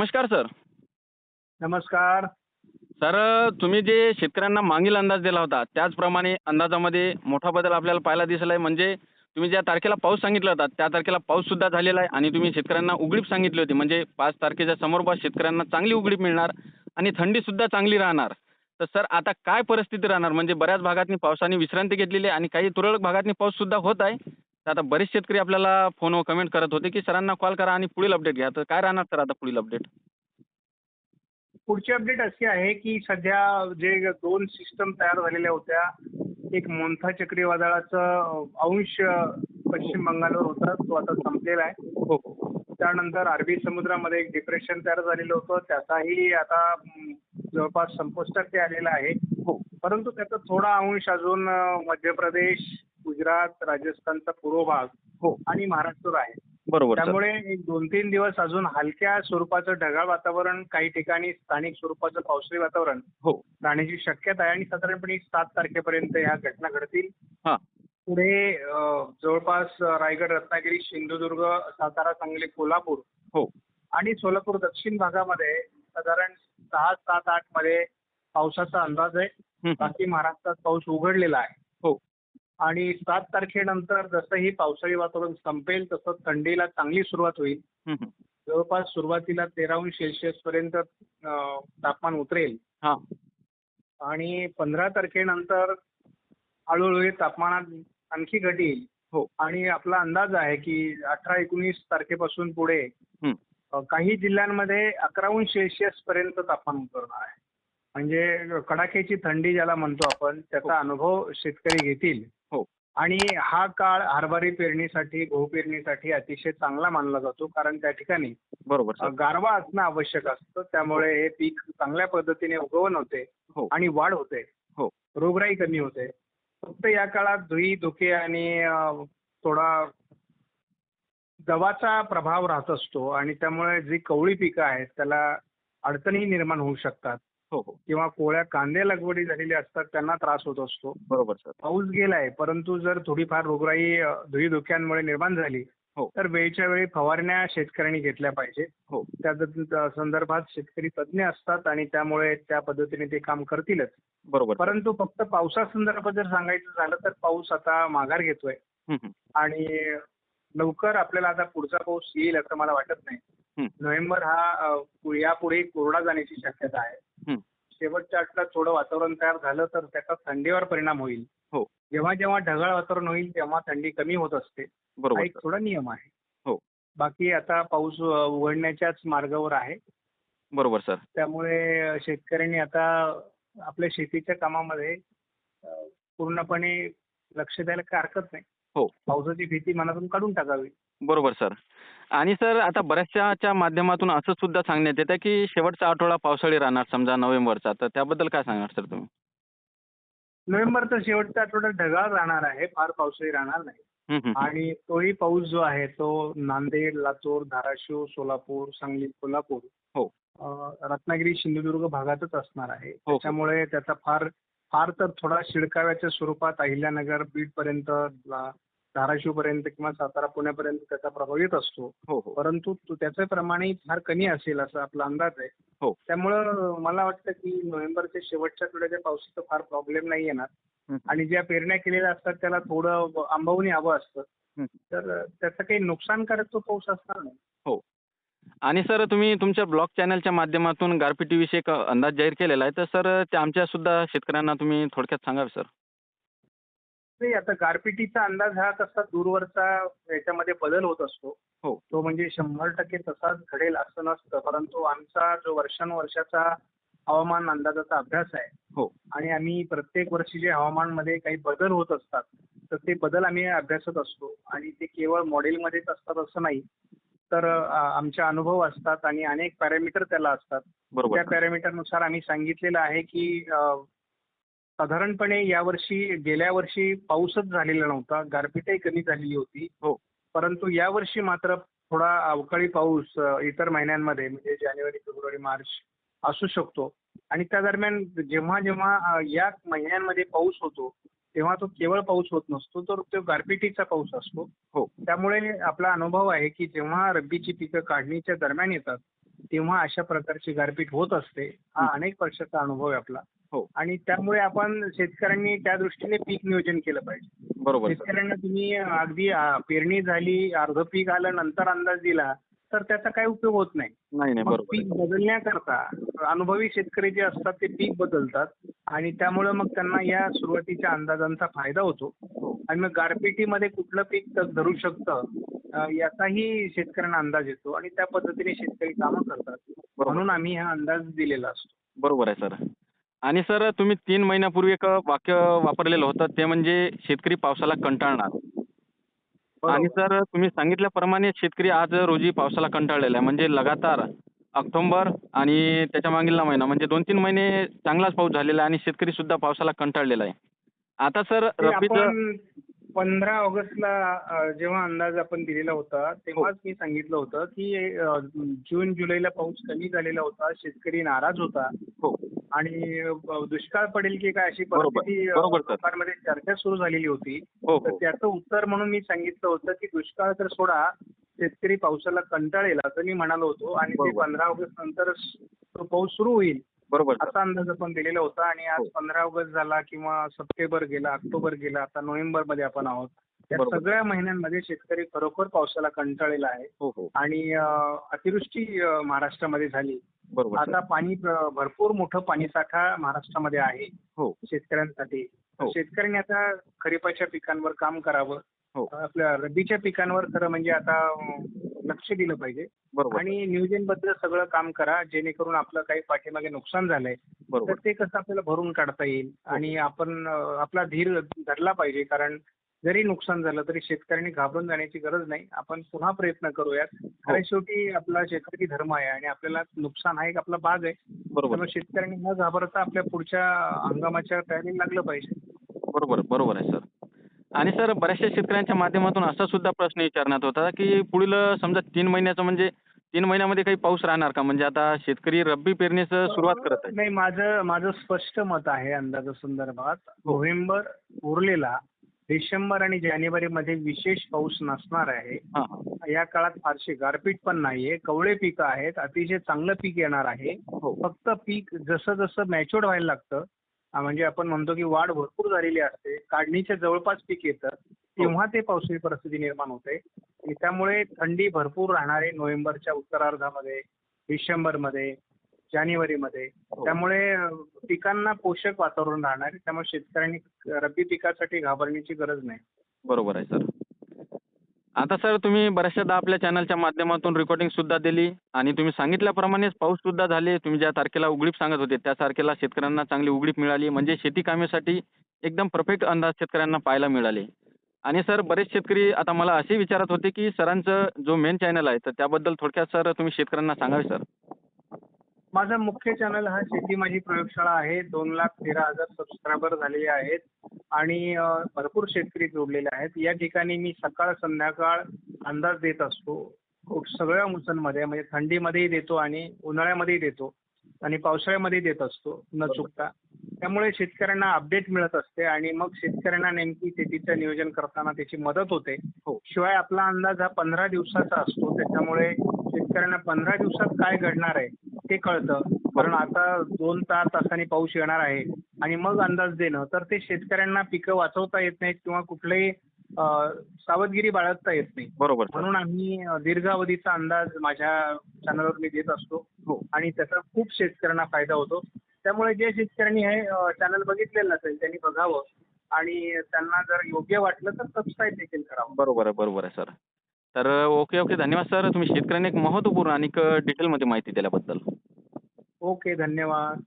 नमस्कार सर. नमस्कार. सर तुम्ही जे शेतकऱ्यांना मागील अंदाज दिला होता त्याचप्रमाणे अंदाजामध्ये मोठा बदल आपल्याला पाहायला दिसला आहे म्हणजे तुम्ही ज्या तारखेला पाऊस सांगितला होता त्या तारखेला पाऊस सुद्धा झालेला आहे आणि तुम्ही शेतकऱ्यांना उघडीप सांगितली होती. म्हणजे पाच तारखेच्या समोर बा शेतकऱ्यांना चांगली उघडीप मिळणार आणि थंडी सुद्धा चांगली राहणार. तर सर आता काय परिस्थिती राहणार? म्हणजे बऱ्याच भागातनी पावसाने विश्रांती घेतलेली आहे आणि काही तुरळक भागातनी पाऊस सुद्धा होत आहे. तर आता बरेच शेतकरी आपल्याला फोनवर कमेंट करत होते की सरांना कॉल करा आणि पुढील अपडेट घ्या. तर काय राहणार सर आता पुढील अपडेट पुढची अपडेट अशी आहे की सध्या जे दोन सिस्टम तयार झालेल्या होत्या एक मोन्था चक्रीवादळाचं अंश पश्चिम बंगालवर होता तो आता संपलेला आहे. हो. त्यानंतर अरबी समुद्रामध्ये एक डिप्रेशन तयार झालेलं होतं त्याचाही आता जवळपास संपुष्टात ते आलेला आहे. हो. परंतु त्याचा थोडा अंश अजून मध्य प्रदेश गुजरात राजस्थानचा पूर्व भाग हो. आणि महाराष्ट्र आहे. बरोबर सर. त्यामुळे एक दोन तीन दिवस अजून हलक्या स्वरूपाचं ढगाळ वातावरण काही ठिकाणी स्थानिक स्वरूपाचं पावसाळी वातावरण हो. राहण्याची शक्यता आहे आणि साधारणपणे सात तारखेपर्यंत ह्या घटना घडतील. हां. पुढे अ, जवळपास रायगड रत्नागिरी सिंधुदुर्ग सातारा सांगली कोल्हापूर हो. आणि सोलापूर दक्षिण भागामध्ये साधारण सहा सात आठमध्ये पावसाचा अंदाज आहे. बाकी महाराष्ट्रात पाऊस उघडलेला आहे. हो. आणि सात तारखेनंतर जसं ही पावसाळी वातावरण संपेल तसं थंडीला चांगली सुरुवात होईल. हं, हं. जवळपास सुरुवातीला तेरा अंश सेल्सिअस पर्यंत तापमान उतरेल. हां. आणि पंधरा तारखेनंतर हळूहळू हे तापमानात आणखी घटेल हो. आणि आपला अंदाज आहे की अठरा एकोणीस तारखेपासून पुढे हं. अ, काही जिल्ह्यांमध्ये अकरा अंश सेल्सिअस पर्यंत तापमान उतरणार आहे. म्हणजे कडाक्याची थंडी ज्याला म्हणतो आपण त्याचा अनुभव शेतकरी घेतील. हो. आणि हा काळ हरभरी पेरणीसाठी गहू पेरणीसाठी अतिशय चांगला मानला जातो. कारण त्या ठिकाणी गारवा असणं आवश्यक असतं. त्यामुळे हे पीक चांगल्या पद्धतीने उगवण होते हो. आणि वाढ होते. हो. रोगराई कमी होते. फक्त या काळात धुई धुके आणि थोडा दवाचा प्रभाव राहत असतो आणि त्यामुळे जी कवळी पिकं आहेत त्याला अडचणी निर्माण होऊ शकतात. हो हो. किंवा कोळ्या कांदे लागवडी झालेली असतात त्यांना त्रास होत असतो. बरोबर सर. पाऊस गेलाय परंतु जर थोडीफार रोगराई धुई धुक्यांमुळे निर्माण झाली हो. तर वेळच्या वेळी फवारण्या शेतकऱ्यांनी घेतल्या पाहिजे. हो. त्या संदर्भात शेतकरी तज्ज्ञ असतात आणि त्यामुळे त्या पद्धतीने ते काम करतीलच. बरोबर. परंतु फक्त पावसासंदर्भात जर सांगायचं झालं तर पाऊस आता माघार घेतोय. आणि लवकर आपल्याला आता पुढचा पाऊस येईल असं मला वाटत नाही. नोव्हेंबर हा यापुढे कोरडा जाण्याची शक्यता आहे. शेवटच्या आठवड्यात थोडं वातावरण तयार झालं तर त्याचा थंडीवर परिणाम होईल. हो. जेव्हा जेव्हा ढगाळ वातावरण होईल तेव्हा थंडी कमी होत असते. हा बरोबर एक सर. थोडा नियम आहे. हो. बाकी आता पाऊस उघडण्याच्याच मार्गावर आहे. बरोबर सर. त्यामुळे शेतकऱ्यांनी आता आपल्या शेतीच्या कामामध्ये पूर्णपणे लक्ष द्यायला काही हरकत नाही. हो. पावसाची भीती मनातून काढून टाकावी. बरोबर सर. आणि सर आता बऱ्याचशाच्या माध्यमातून असं सुद्धा सांगण्यात येतं की शेवटचा आठवडा पावसाळी राहणार समजा नोव्हेंबरचा. तर त्याबद्दल काय सांगणार सर तुम्ही? नोव्हेंबरचा शेवटचा आठवडा ढगाळ राहणार आहे फार पावसाळी राहणार नाही. हं, हं, हं. आणि तोही पाऊस जो आहे तो नांदेड लातूर धाराशिव सोलापूर सांगली कोल्हापूर हो. अ, रत्नागिरी सिंधुदुर्ग भागातच असणार आहे. हो. त्याच्यामुळे त्याचा फार फार तर थोडा शिडकाव्याच्या स्वरूपात अहिल्यानगर बीड पर्यंत धाराशिव पर्यंत किंवा सातारा पुण्यापर्यंत त्याचा प्रभाव येत असतो. हो हो. परंतु तो त्याचं प्रमाणही फार कमी असेल असा आपला अंदाज आहे. हो. त्यामुळं मला वाटतं की नोव्हेंबरच्या शेवटच्या आठवड्याच्या पावसाचा फार प्रॉब्लेम नाही येणार. हं. आणि ज्या पेरण्या केलेल्या असतात त्याला थोडं आंबवणी हवं असतं. हं. तर त्याचं काही नुकसानकारक तो पाऊस असणार नाही. हो. आणि सर तुम्ही तुमच्या ब्लॉग चॅनलच्या माध्यमातून गारपिटीविषयी एक अंदाज जाहीर केलेला आहे. तर सर ते आमच्या सुद्धा शेतकऱ्यांना तुम्ही थोडक्यात सांगावे सर. नाही आता गारपिटीचा अंदाज हा कसा दूरवरचा याच्यामध्ये बदल होत असतो. हो. तो म्हणजे शंभर टक्के तसाच घडेल असं नसतं. परंतु आमचा जो वर्षानुवर्षाचा हवामान अंदाजाचा अभ्यास आहे हो. आणि आम्ही प्रत्येक वर्षी जे हवामानमध्ये काही बदल होत असतात तर ते बदल आम्ही अभ्यासत असतो. आणि ते केवळ मॉडेलमध्येच असतात असं नाही. तर आमचे अनुभव असतात आणि अनेक पॅरामीटर त्याला असतात. बरोबर. त्या पॅरामीटरनुसार आम्ही सांगितलेलं आहे की साधारणपणे यावर्षी गेल्या वर्षी पाऊसच झालेला नव्हता. गारपीटही कमी झालेली होती. हो. परंतु यावर्षी मात्र थोडा अवकाळी पाऊस अ, इतर महिन्यांमध्ये म्हणजे जानेवारी फेब्रुवारी मार्च असू शकतो. आणि त्या दरम्यान जेव्हा जेव्हा अ, या महिन्यांमध्ये पाऊस होतो तेव्हा तो केवळ पाऊस होत नसतो तर तो गारपिटीचा पाऊस असतो. हो. त्यामुळे आपला अनुभव आहे की जेव्हा रब्बीची पिकं काढणीच्या दरम्यान येतात तेव्हा अशा प्रकारची गारपीट होत असते. हा हं. अनेक वर्षाचा अनुभव आहे आपला. हो. आणि त्यामुळे आपण शेतकऱ्यांनी त्या दृष्टीने पीक नियोजन केलं पाहिजे. बरोबर सर. शेतकऱ्यांना तुम्ही अगदी पेरणी झाली अर्ध पीक आलं नंतर अंदाज दिला तर त्याचा काही उपयोग होत नाही. नाही नाही मग बरोबर पीक बदलण्याकरता अनुभवी शेतकरी जे असतात ते पीक बदलतात आणि त्यामुळे मग त्यांना या सुरुवातीच्या अंदाजांचा फायदा होतो. हो. आणि मग गारपिटीमध्ये कुठलं पीक तग धरू शकतं अ, याचाही शेतकऱ्यांना अंदाज येतो आणि त्या पद्धतीने शेतकरी कामं करतात. म्हणून आम्ही हा अंदाज दिलेला असतो. बरोबर आहे सर. आणि सर तुम्ही तीन महिन्यापूर्वी एक वाक्य वापरलेलं होतं ते म्हणजे शेतकरी पावसाला कंटाळणार. आणि. सर तुम्ही सांगितल्याप्रमाणे शेतकरी आज रोजी पावसाला कंटाळलेला आहे. म्हणजे लगातार ऑक्टोबर आणि त्याच्या मागीलला महिना म्हणजे दोन तीन महिने चांगलाच पाऊस झालेला आहे आणि शेतकरी सुद्धा पावसाला कंटाळलेला आहे. आता सर रब्बीचं पंधरा ऑगस्टला जेव्हा अंदाज आपण दिलेला होता तेव्हाच मी सांगितलं होतं की जून जुलैला पाऊस कमी झालेला होता शेतकरी नाराज होता. हो. आणि दुष्काळ पडेल की काय अशी. परिस्थिती अ, बरोबर, सर. लोकांमध्ये चर्चा सुरू झालेली होती. हो तर हो. त्याचं उत्तर म्हणून मी सांगितलं होतं की दुष्काळ तर सोडा शेतकरी पावसाला कंटाळेल असं मी म्हणालो होतो. आणि ते. पंधरा ऑगस्ट नंतर तो पाऊस सुरू होईल. बरोबर असा अंदाज आपण दिलेला होता आणि आज हो. पंधरा ऑगस्ट झाला किंवा सप्टेंबर गेला ऑक्टोबर गेला आता नोव्हेंबरमध्ये आपण आहोत. या बरोबर. सगळ्या महिन्यांमध्ये शेतकरी खरोखर पावसाला कंटाळलेला आहे. हो हो. आणि अतिवृष्टी महाराष्ट्रामध्ये झाली. आता पाणी भरपूर मोठं पाणीसाठा महाराष्ट्रामध्ये आहे हो. शेतकऱ्यांसाठी. शेतकऱ्यांनी आता खरीपाच्या पिकांवर काम करावं. आपल्या रब्बीच्या पिकांवर खरं म्हणजे आता लक्ष दिलं पाहिजे. बरोबर. आणि नियोजनबद्ध सगळं काम करा जेणेकरून आपलं काही पाठीमागे नुकसान झालंय. तर ते कसं आपल्याला भरून काढता येईल आणि आपण आपला धीर धरला पाहिजे. कारण जरी नुकसान झालं तरी शेतकऱ्यांनी घाबरून जाण्याची गरज नाही. आपण पुन्हा प्रयत्न करूयात. कारण शेवटी आपला शेतकरी धर्म आहे आणि आपल्याला नुकसान हा एक आपला भाग आहे. बरोबर. शेतकऱ्यांनी न घाबरता आपल्या पुढच्या हंगामाच्या तयारीला लागलं पाहिजे. बरोबर बरोबर आहे सर. आणि सर बऱ्याचशा शेतकऱ्यांच्या माध्यमातून असा सुद्धा प्रश्न विचारण्यात होता की पुढील समजा तीन महिन्याचं म्हणजे तीन महिन्यामध्ये काही पाऊस राहणार का? म्हणजे आता शेतकरी रब्बी पेरणीचं सुरुवात करत आहे नाही माझं माझं स्पष्ट मत आहे अंदाजासंदर्भात नोव्हेंबर उरलेला डिसेंबर आणि जानेवारीमध्ये विशेष पाऊस नसणार आहे. हां. हां या काळात फारशी गारपीट पण नाहीये. कवळे पिकं आहेत. अतिशय चांगलं पीक येणार आहे. हो. फक्त पीक जसं जसं मॅच्युअर्ड व्हायला लागतं म्हणजे आपण म्हणतो की वाढ भरपूर झालेली असते. काढणीच्या जवळपास पीक येतं. तेव्हा ते पावसाळी परिस्थिती निर्माण होते. आणि त्यामुळे थंडी भरपूर राहणार आहे नोव्हेंबरच्या उत्तरार्धामध्ये डिसेंबरमध्ये जानेवारीमध्ये हो. त्यामुळे पिकांना पोषक वातावरण राहणार आहे. त्यामुळे शेतकऱ्यांनी रब्बी पिकासाठी घाबरण्याची गरज नाही. बरोबर आहे सर. आता सर तुम्ही बऱ्याचशादा आपल्या चॅनलच्या माध्यमातून रेकॉर्डिंग सुद्धा दिली आणि तुम्ही सांगितल्याप्रमाणेच पाऊस सुद्धा झाले. तुम्ही ज्या तारखेला उघडीप सांगत होते त्या तारखेला शेतकऱ्यांना चांगली उघडीप मिळाली. म्हणजे शेती कामेसाठी एकदम परफेक्ट अंदाज शेतकऱ्यांना पाहायला मिळाले. आणि सर बरेच शेतकरी आता मला असे विचारत होते की सरांचं जो मेन चॅनल आहे तर त्याबद्दल थोडक्यात सर तुम्ही शेतकऱ्यांना सांगावे सर. माझा मुख्य चॅनल हा शेती माझी प्रयोगशाळा आहे. दोन लाख तेरा हजार सबस्क्रायबर झालेले आहेत. आणि भरपूर शेतकरी जोडलेले आहेत. या ठिकाणी मी सकाळ संध्याकाळ अंदाज देत असतो. खूप सगळ्या मोसममध्ये म्हणजे थंडीमध्येही देतो आणि उन्हाळ्यामध्येही देतो. आणि पावसाळ्यामध्ये देत असतो. न चुकता. त्यामुळे शेतकऱ्यांना अपडेट मिळत असते आणि मग शेतकऱ्यांना नेमकी शेतीचं नियोजन करताना त्याची मदत होते. हो. शिवाय आपला अंदाज हा पंधरा दिवसाचा असतो. त्याच्यामुळे शेतकऱ्यांना पंधरा दिवसात काय घडणार आहे ते कळतं. कारण आता दोन चार तासांनी पाऊस येणार आहे आणि मग अंदाज देणं. तर ते शेतकऱ्यांना पिकं वाचवता येत नाहीत किंवा कुठलंही सावधगिरी बाळगता येत नाही. बरोबर म्हणून आम्ही दीर्घावधीचा अंदाज माझ्या चॅनलवर मी देत असतो. हो. आणि त्याचा खूप शेतकऱ्यांना फायदा होतो. त्यामुळे जे शेतकऱ्यांनी हे चॅनल बघितलेलं नसेल त्यांनी बघावं. आणि त्यांना जर योग्य वाटलं तर सबस्क्राईब देखील करावं. बरोबर आहे बरोबर आहे सर. तर ओके ओके. धन्यवाद सर. तुम्ही शेतकऱ्यांना एक महत्त्वपूर्ण आणि डिटेलमध्ये माहिती दिल्याबद्दल. ओके धन्यवाद.